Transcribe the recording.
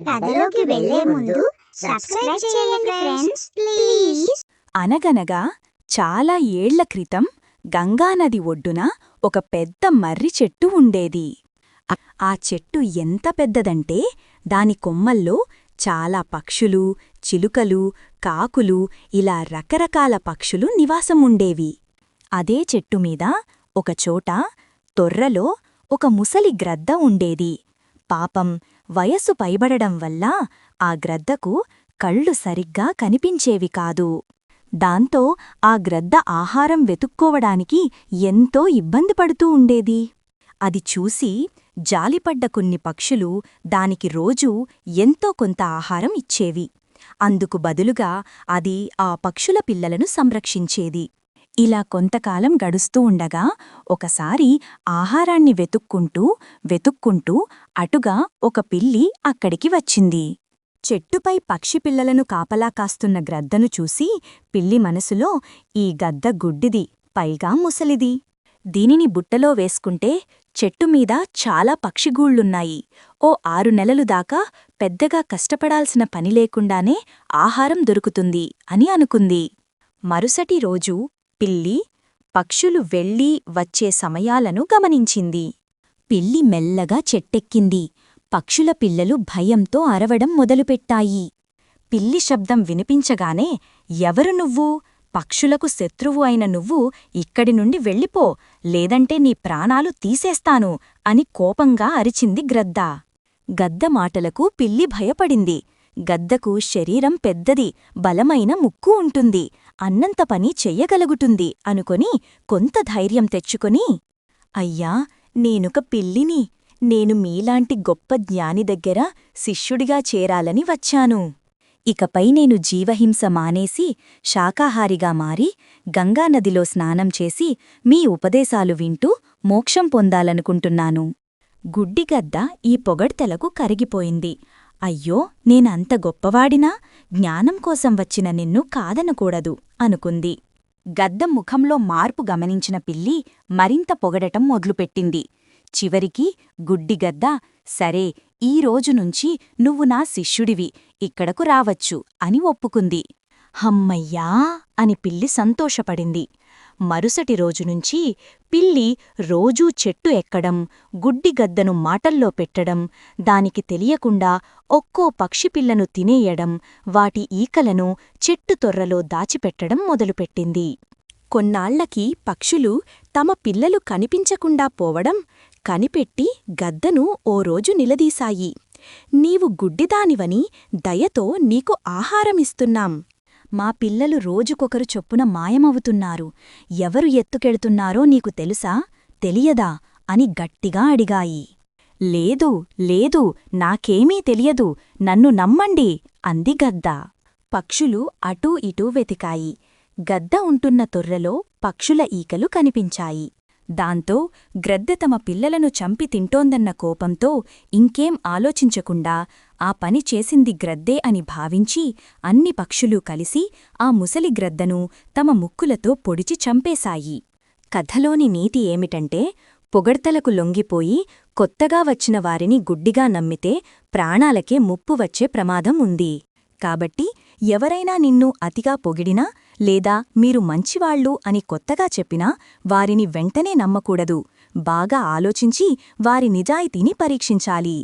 కథలోకి వెళ్ళే ముందు సబ్స్క్రైబ్ చేయండి ఫ్రెండ్స్ ప్లీజ్. అనగనగా చాలా ఏళ్ళ క్రితం గంగానది ఒడ్డున ఒక పెద్ద మర్రి చెట్టు ఉండేది. ఆ చెట్టు ఎంత పెద్దదంటే దాని కొమ్మల్లో చాలా పక్షులు చిలుకలు కాకులు ఇలా రకరకాల పక్షులు నివాసముండేవి అదే చెట్టుమీద ఒకచోట తొర్రలో ఒక ముసలి గ్రద్ద ఉండేది. పాపం వయస్సు పైబడడం వల్ల ఆ గ్రద్దకు కళ్ళు సరిగ్గా కనిపించేవి కాదు. దాంతో ఆ గ్రద్ద ఆహారం వెతుక్కోవడానికి ఎంతో ఇబ్బంది పడుతూ ఉండేది. అది చూసి జాలిపడ్డ కొన్ని పక్షులు దానికి రోజూ ఎంతో కొంత ఆహారం ఇచ్చేవి. అందుకు బదులుగా అది ఆ పక్షుల పిల్లలను సంరక్షించేది. ఇలా కొంతకాలం గడుస్తూ ఉండగా ఒకసారి ఆహారాన్ని వెతుక్కుంటూ వెతుక్కుంటూ అటుగా ఒక పిల్లి అక్కడికి వచ్చింది. చెట్టుపై పక్షి పిల్లలను కాపలా కాస్తున్న గ్రద్దను చూసి పిల్లి మనసులో ఈ గద్ద గుడ్డిది పైగా ముసలిది. దీనిని బుట్టలో వేసుకుంటే చెట్టుమీద చాలా పక్షిగూళ్ళున్నాయి ఓ ఆరు నెలలు దాకా పెద్దగా కష్టపడాల్సిన పని లేకుండానే ఆహారం దొరుకుతుంది అని అనుకుంది. మరుసటి రోజు పిల్లి పక్షులు వెళ్ళి వచ్చే సమయాలను గమనించింది. పిల్లి మెల్లగా చెట్టెక్కింది. పక్షుల పిల్లలు భయంతో అరవడం మొదలుపెట్టాయి. పిల్లి శబ్దం వినిపించగానే ఎవరు నువ్వు? పక్షులకు శత్రువు అయిన నువ్వు ఇక్కడి నుండి వెళ్ళిపో లేదంటే నీ ప్రాణాలు తీసేస్తాను అని కోపంగా అరిచింది గ్రద్ద. గద్ద మాటలకు పిల్లి భయపడింది. గద్దకు శరీరం పెద్దది బలమైన ముక్కు ఉంటుంది అన్నంత పని చెయ్యగలుగుతుంది అనుకొని కొంత ధైర్యం తెచ్చుకొని అయ్యా నేనొక పిల్లిని నేను మీలాంటి గొప్ప జ్ఞాని దగ్గర శిష్యుడిగా చేరాలని వచ్చాను. ఇకపై నేను జీవహింస మానేసి శాకాహారిగా మారి గంగానదిలో స్నానం చేసి మీ ఉపదేశాలు వింటూ మోక్షం పొందాలనుకుంటున్నాను. గుడ్డిగద్ద ఈ పొగడ్తలకు కరిగిపోయింది. అయ్యో నేనంత గొప్పవాడినా? జ్ఞానం కోసం వచ్చిన నిన్ను కాదనకూడదు అనుకుంది. గద్ద ముఖంలో మార్పు గమనించిన పిల్లి మరింత పొగడటం మొదలుపెట్టింది. చివరికి గుడ్డిగద్ద సరే ఈ రోజు నుంచి నువ్వు నా శిష్యుడివి ఇక్కడకు రావచ్చు అని ఒప్పుకుంది. హమ్మయ్యా అని పిల్లి సంతోషపడింది. మరుసటి రోజునుంచి పిల్లి రోజూ చెట్టు ఎక్కడం గుడ్డిగద్దను మాటల్లో పెట్టడం దానికి తెలియకుండా ఒక్కో పక్షిపిల్లను తినేయడం వాటి ఈకలను చెట్టు తొర్రలో దాచిపెట్టడం మొదలుపెట్టింది. కొన్నాళ్ళకి పక్షులు తమ పిల్లలు కనిపించకుండా పోవడం కనిపెట్టి గద్దను ఓ రోజు నిలదీశాయి. నీవు గుడ్డిదానివని దయతో నీకు ఆహారమిస్తున్నాం. మా పిల్లలు రోజుకొకరు చొప్పున మాయమవుతున్నారు. ఎవరు ఎత్తుకెడుతున్నారో నీకు తెలుసా? తెలియదా? అని గట్టిగా అడిగాయి. లేదు లేదు నాకేమీ తెలియదు. నన్ను నమ్మండి అంది గద్ద. పక్షులు అటూ ఇటూ వెతికాయి. గద్ద ఉంటున్న తొర్రలో పక్షుల ఈకలు కనిపించాయి. దాంతో గ్రద్దె తమ పిల్లలను చంపి తింటోందన్న కోపంతో ఇంకేం ఆలోచించకుండా ఆ పని చేసింది గ్రద్దే అని భావించి అన్ని పక్షులు కలిసి ఆ ముసలి గ్రద్దను తమ ముక్కులతో పొడిచి చంపేశాయి. కథలోని నీతి ఏమిటంటే పొగడ్తలకు లొంగిపోయి కొత్తగా వచ్చిన వారిని గుడ్డిగా నమ్మితే ప్రాణాలకే ముప్పు వచ్చే ప్రమాదం ఉంది. కాబట్టి ఎవరైనా నిన్ను అతిగా పొగిడినా లేదా మీరు మంచివాళ్ళు అని కొత్తగా చెప్పినా వారిని వెంటనే నమ్మకూడదు. బాగా ఆలోచించి వారి నిజాయితీని పరీక్షించాలి.